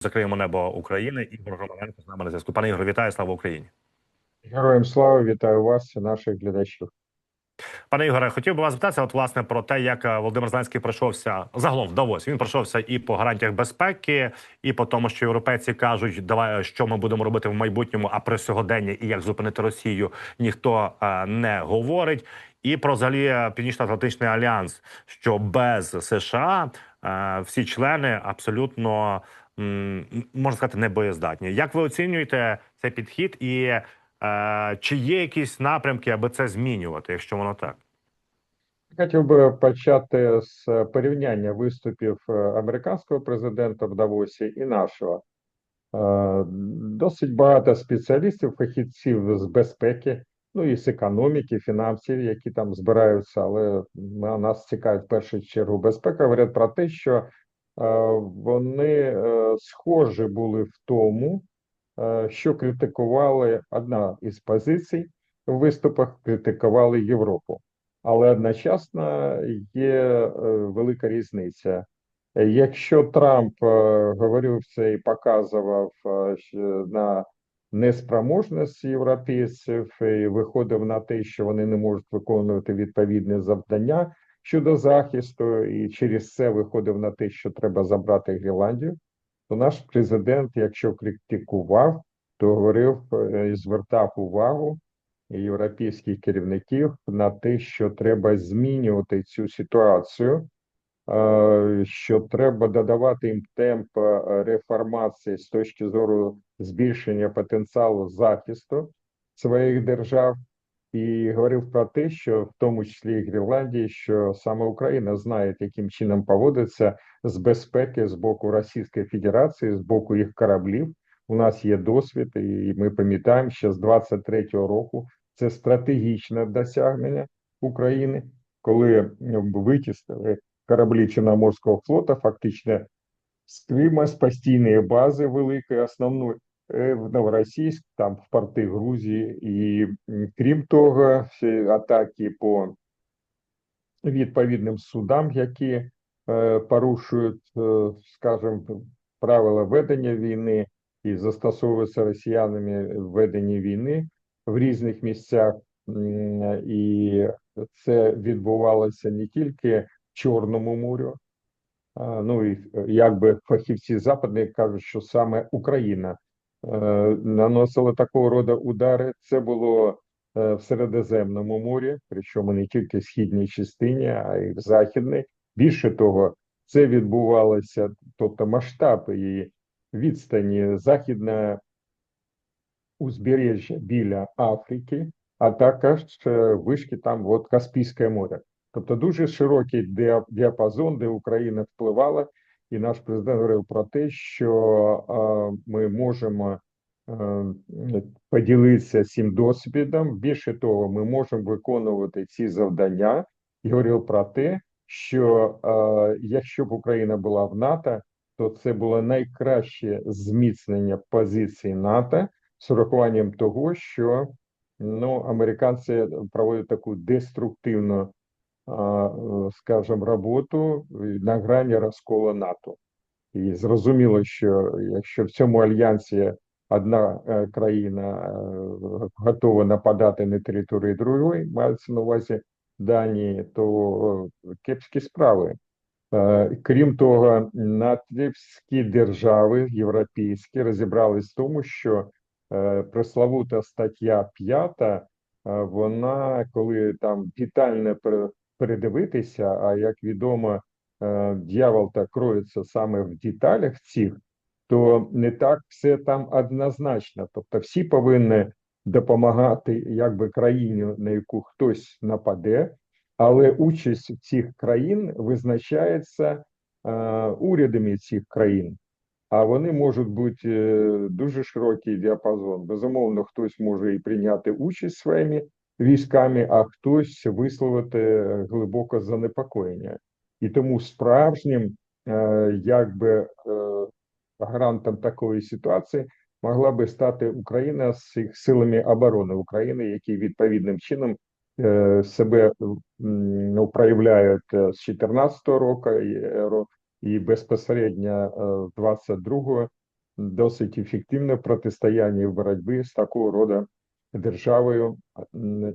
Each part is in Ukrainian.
Закриємо небо України. Ігор Романенко з нами на зв'язку. Пане Ігор, вітаю, слава Україні. Героям слава, вітаю вас наших глядачів. Пане Ігоре, хотів би вас запитатися, от власне про те, як е, Володимир Зеленський пройшовся загалом в Давосі. Він пройшовся і по гарантіях безпеки, і по тому, що європейці кажуть, давай що ми будемо робити в майбутньому, а при сьогоденні і як зупинити Росію, ніхто е, не говорить. І про взагалі е, Північно-Атлантичний альянс, що без США е, всі члени абсолютно можна сказати небоєздатні. Як ви оцінюєте цей підхід і Е, Чи є якісь напрямки, аби це змінювати, якщо воно так? Хотів би почати з порівняння виступів е, американського президента в Давосі і нашого. Е, Досить багато спеціалістів, фахівців з безпеки, ну і з економіки, фінансів, які там збираються, але на нас цікавить в першу чергу безпека. Говорять про те, що е, вони е, схожі були в тому, е, що критикували одна із позицій в виступах, критикували Європу. Але одночасно є велика різниця. Якщо Трамп говорив це і показував на неспроможність європейців і виходив на те, що вони не можуть виконувати відповідне завдання щодо захисту, і через це виходив на те, що треба забрати Гренландію, то наш президент, якщо критикував, то говорив е, і звертав увагу європейських керівників на те, що треба змінювати цю ситуацію, е, що треба додавати їм темп е, реформації з точки зору збільшення потенціалу захисту своїх держав, і говорив про те, що в тому числі і Гренландії, що саме Україна знає, яким чином поводиться з безпеки з боку Російської Федерації, з боку їх кораблів. У нас є досвід, і ми пам'ятаємо, що з 23-го року це стратегічне досягнення України, коли витіснили кораблі Чорноморського флота, фактично з Крима, з постійної бази великої, основної в Новоросійськ, там в порти Грузії, і крім того, атаки по відповідним судам, які е, порушують, е, скажімо, правила ведення війни і застосовуються росіянами в веденні війни в різних місцях, і це відбувалося не тільки в Чорному морю. Ну і е, якби фахівці западні кажуть, що саме Україна е, наносила такого роду удари. Це було е, в Середземному морі, причому не тільки в східній частині, а й в західній. Більше того, це відбувалося, тобто масштаб і відстані західна узбережжя біля Африки, а також е, вишки там от Каспійське море. Тобто дуже широкий діа- діапазон, де Україна впливала, і наш президент говорив про те, що ми можемо е, поділитися цим досвідом. Більше того, ми можемо виконувати ці завдання. І говорив про те, що якщо б Україна була в НАТО, то це було найкраще зміцнення позиції НАТО з урахуванням того, що ну, американці проводять таку деструктивну, скажімо, роботу на грані розколу НАТО. І зрозуміло, що якщо в цьому альянсі одна е, країна е, готова нападати на територію другої, мається на увазі Данії, то е, кепські справи. Крім того, натрівські держави європейські розібрались в тому, що пресловута стаття 5, е, вона, коли там детально передивитися, а як відомо, е, дьявол так кроється саме в деталях цих, то не так все там однозначно. Тобто всі повинні допомагати якби країні, на яку хтось нападе, але участь цих країн визначається е, урядами цих країн. А вони можуть бути е, дуже широкий діапазон. Безумовно, хтось може і прийняти участь своїми військами, а хтось висловити глибоке занепокоєння. І тому справжнім, е, якби е, гарантом такої ситуації могла би стати Україна з силами оборони України, які відповідним чином е, себе ну, проявляють з 2014 року і, безпосередньо е, з 22-го досить ефективне протистояння в боротьбі з такого роду державою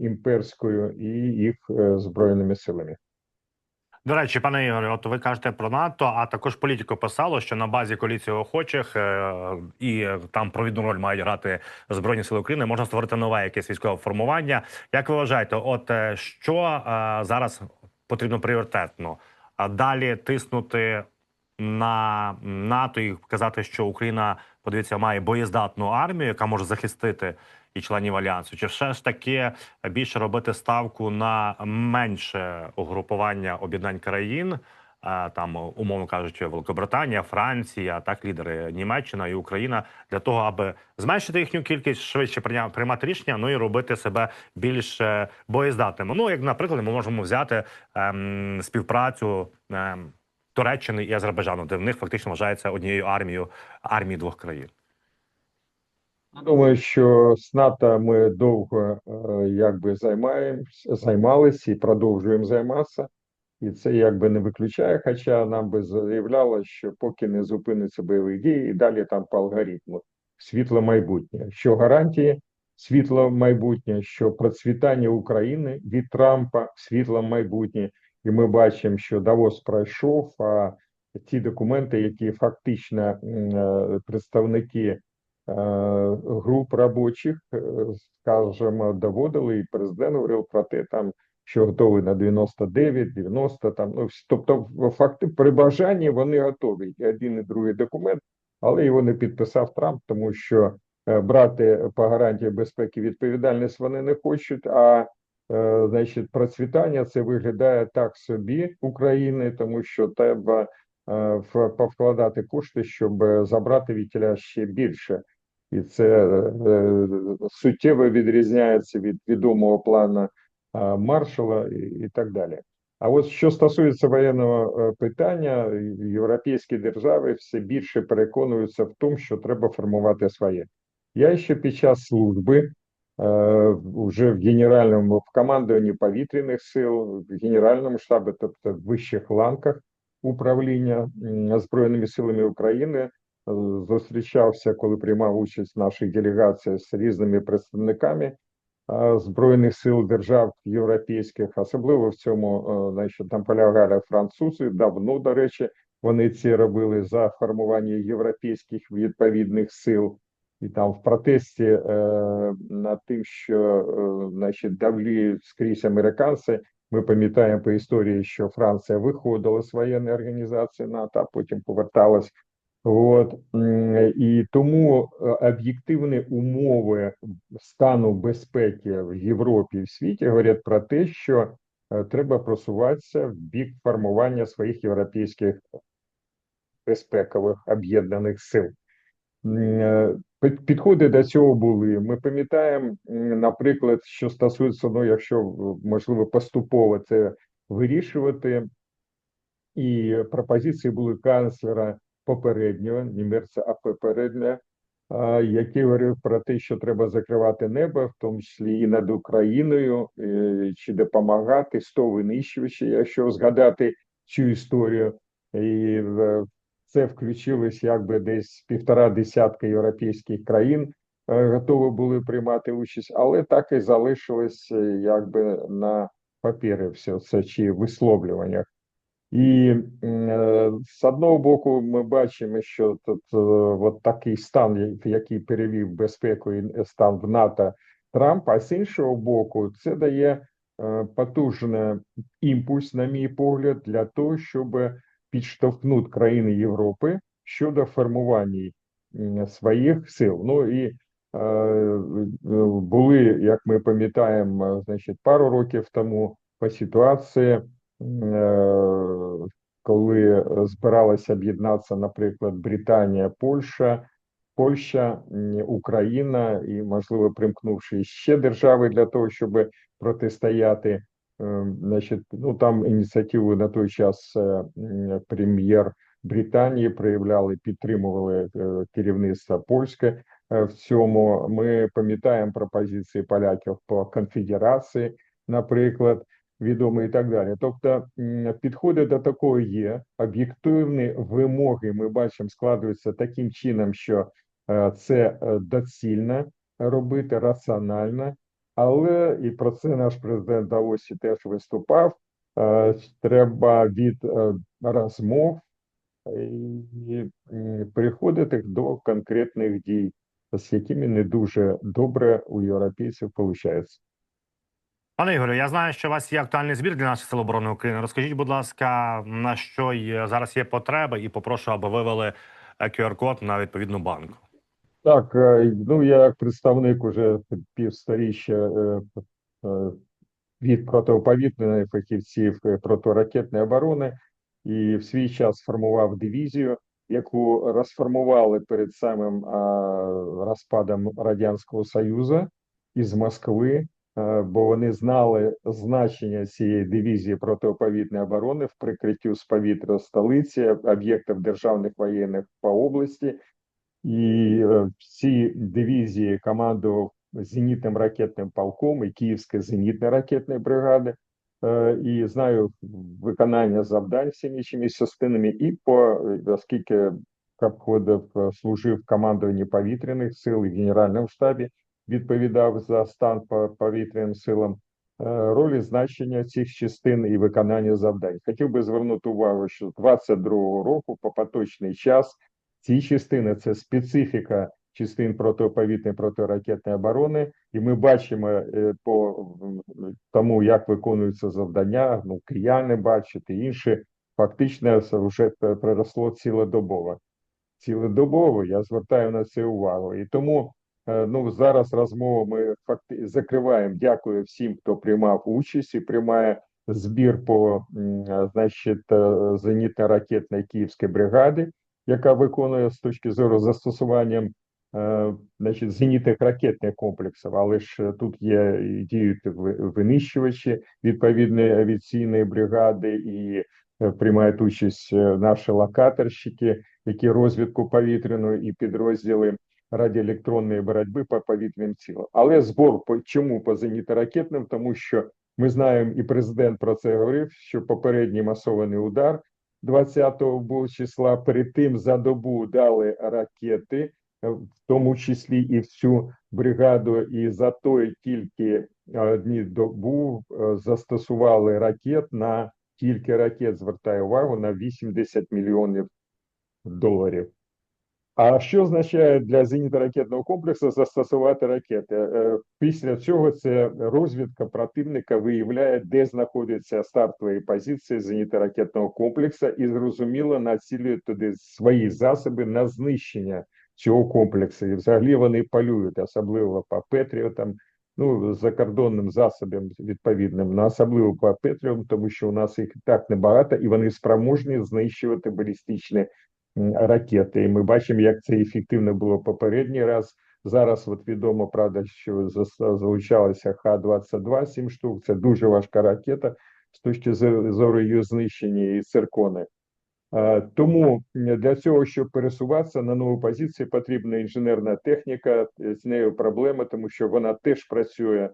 імперською і їх е, збройними силами. До речі, пане Ігоре, от ви кажете про НАТО, а також політико писало, що на базі коаліції охочих е, і там провідну роль мають грати збройні сили України. Можна створити нове якесь військове формування. Як ви вважаєте, от е, що зараз потрібно пріоритетно? А далі тиснути на НАТО і казати, що Україна подивіться має боєздатну армію, яка може захистити і членів альянсу, чи все ж таки більше робити ставку на менше угрупування об'єднань країн, е, там умовно кажучи, Великобританія, Франція, так лідери Німеччина і Україна для того, аби зменшити їхню кількість, швидше приймати рішення, ну і робити себе більш е, боєздатними. Ну як наприклад, ми можемо взяти ем, співпрацю. Ем, Туреччини і Азербайджану, де в них фактично вважається однією армією армії двох країн. Думаю, що з НАТО ми довго е, якби займаємося, займалися і продовжуємо займатися, і це якби не виключає. Хоча нам би заявляло, що поки не зупиниться бойові дії, і далі там по алгоритму світле майбутнє. Що гарантії світло майбутнє, що процвітання України від Трампа світло майбутнє, і ми бачимо, що Давос пройшов. А ті документи, які фактично е, представники груп робочих, е, скажімо, доводили, і президент говорив про те, там, що готові на 99, 90, там, ну, тобто, факти при бажанні вони готові, і один і другий документ, але його не підписав Трамп, тому що е, брати по гарантії безпеки відповідальність вони не хочуть, а е, значить, процвітання це виглядає так собі України, тому що треба е, повкладати кошти, щоб е, забрати від ще більше. І це е, суттєво відрізняється від відомого плану е, Маршала і, і так далі. А от що стосується воєнного е, питання, європейські держави все більше переконуються в тому, що треба формувати своє. Я ще під час служби е, вже в генеральному в командуванні повітряних сил, в генеральному штабі, тобто в вищих ланках управління збройними силами України, е, зустрічався, коли приймав участь в нашій делегації з різними представниками збройних сил держав європейських, особливо в цьому, е, значить, там полягали французи. Давно, до речі, вони це робили за формування європейських відповідних сил. І там в протесті е, над тим, що е, значить, давліють скрізь американці, ми пам'ятаємо по історії, що Франція виходила з воєнної організації НАТО, а потім поверталась. От і тому е, об'єктивні умови стану безпеки в Європі і в світі говорять про те, що е, треба просуватися в бік формування своїх європейських безпекових об'єднаних сил. Е, під- Підходи до цього були. Ми пам'ятаємо, наприклад, що стосується, ну, якщо можливо поступово це вирішувати, і пропозиції були канцлера попереднього, німеця, а попереднього, який говорив про те, що треба закривати небо, в тому числі і над Україною, е, чи допомагати 100 винищувачів, якщо згадати цю історію. І в це включилось якби десь півтора десятка європейських країн е, готові були приймати участь, але так і залишилось е, якби на папері все це чи висловлюваннях. І е, з одного боку, ми бачимо, що тут е, от такий стан, який перевів безпеку і стан в НАТО Трамп, а з іншого боку, це дає е, потужний імпульс, на мій погляд, для того, щоб підштовхнути країни Європи щодо формування своїх сил. Ну і були, як ми пам'ятаємо, значить, пару років тому по ситуації. Е, коли збиралася об'єднатися, наприклад, Британія, Польща, Польща, Україна і, можливо, примкнувши ще держави для того, щоб протистояти. е, Значить, ну там ініціативу на той час е, прем'єр Британії проявляли, підтримували керівництво польське в цьому. Ми пам'ятаємо пропозиції поляків по конфедерації, наприклад. Відомий і так далі. Тобто підходи до такого є. Об'єктивні вимоги ми бачимо складуються таким чином, що е, це е, доцільно робити раціонально, але і про це наш президент Давосі теж виступав. е, Треба від розмов і м, переходити до конкретних дій, з якими не дуже добре у європейців виходить. Пане Ігорю, я знаю, що у вас є актуальний збір для наших сил оборони України. Розкажіть, будь ласка, на що є, зараз є потреба, і попрошу, аби вивели е, QR-код на відповідну банку. Так, е, ну я як представник уже півсторіччя е, е, від протиповітряної фахівців е, протиракетної оборони і в свій час сформував дивізію, яку розформували перед самим розпадом Радянського Союзу із Москви, е, бо вони знали значення цієї дивізії протиповітряної оборони в прикриттю з повітря столиці, об'єктів державних воєнних по області. І е, ці дивізії командував зенітним ракетним полком і Київської зенітно-ракетної бригади. Е, І знаю виконання завдань всіми цими частинами. І по оскільки е, служив командуванні повітряних сил в Генеральному штабі, відповідав за стан по повітряним силам. е, Ролі значення цих частин і виконання завдань. Хотів би звернути увагу, що з 22-го року по поточний час ці частини це специфіка частин протиповітряної протиракетної оборони, і ми бачимо е, по тому, як виконуються завдання. Ну, кияни бачать і інші. Фактично, це вже переросло цілодобово. Цілодобово я звертаю на це увагу. І тому ну зараз розмову ми факти закриваємо. Дякую всім, хто приймав участь і приймає збір по е, значить е, зенітно-ракетної київської бригади яка виконує з точки зору застосуванням е, значить, зенітних ракетних комплексів, але ж е, тут є діють винищувачі відповідної авіаційної бригади і е, приймають участь е, наші локаторщики, які розвідку повітряну і підрозділи радіоелектронної боротьби по повітряним цілам. Але збор по чому по зенітно-ракетним, тому що ми знаємо, і президент про це говорив, що попередній масований удар 20-го був числа. Перед тим за добу дали ракети, в тому числі і в цю бригаду, і за той тільки е, дні добу е, застосували ракет на тільки ракет. Звертаю увагу на 80 мільйонів доларів. А що означає для зенітно-ракетного комплексу застосувати ракети? Е, Після цього це розвідка противника виявляє, де знаходяться стартові позиції зенітно-ракетного комплексу, і зрозуміло націлює туди свої засоби на знищення цього комплексу. І взагалі вони полюють, особливо по Петріотам, ну закордонним засобам відповідним, на особливо по Петріотам, тому що у нас їх так небагато, і вони спроможні знищувати балістичні ракети. І ми бачимо, як це ефективно було попередній раз. Зараз от відомо, правда, що залучалося Х-22, 7 штук. Це дуже важка ракета з точки зору її знищення і циркони. Тому для цього, щоб пересуватися на нову позицію, потрібна інженерна техніка. З нею проблеми, тому що вона теж працює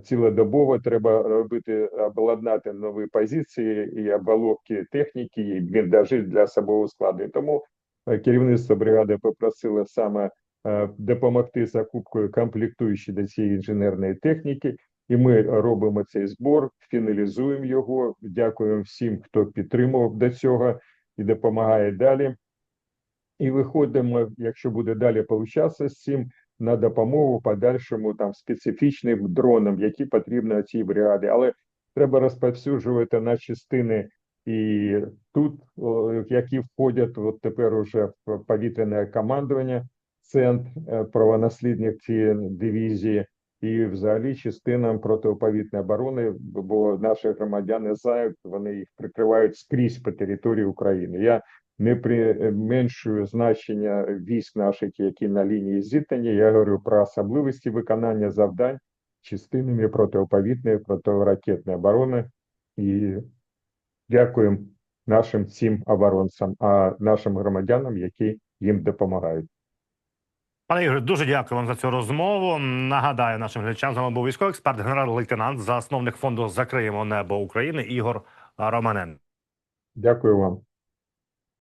цілодобово. Треба робити обладнати нові позиції і оболовки техніки, і бліндажі для особового складу. Тому е, керівництво бригади попросило саме е, допомогти закупкою комплектуючої до цієї інженерної техніки. І ми робимо цей збор, фіналізуємо його. Дякуємо всім, хто підтримував до цього і допомагає далі. І виходимо, якщо буде далі получатися з цим, на допомогу подальшому там специфічним дронам, які потрібні цій бригаді. Але треба розповсюджувати на частини і тут, які входять от тепер уже в повітряне командування, центр е, правонаслідник цієї дивізії, і взагалі частинам протиповітряної оборони, бо наші громадяни знають, вони їх прикривають скрізь по території України. Я не применшую значення військ наших, які на лінії зіткнення. Я говорю про особливості виконання завдань частинами протиповітряної протиракетної оборони і дякуємо нашим цим оборонцям, а нашим громадянам, які їм допомагають. Пане Ігорю, дуже дякую вам за цю розмову. Нагадаю нашим глядачам, з нами був військовий експерт, генерал-лейтенант, засновник фонду Закриємо небо України Ігор Романен. Дякую вам.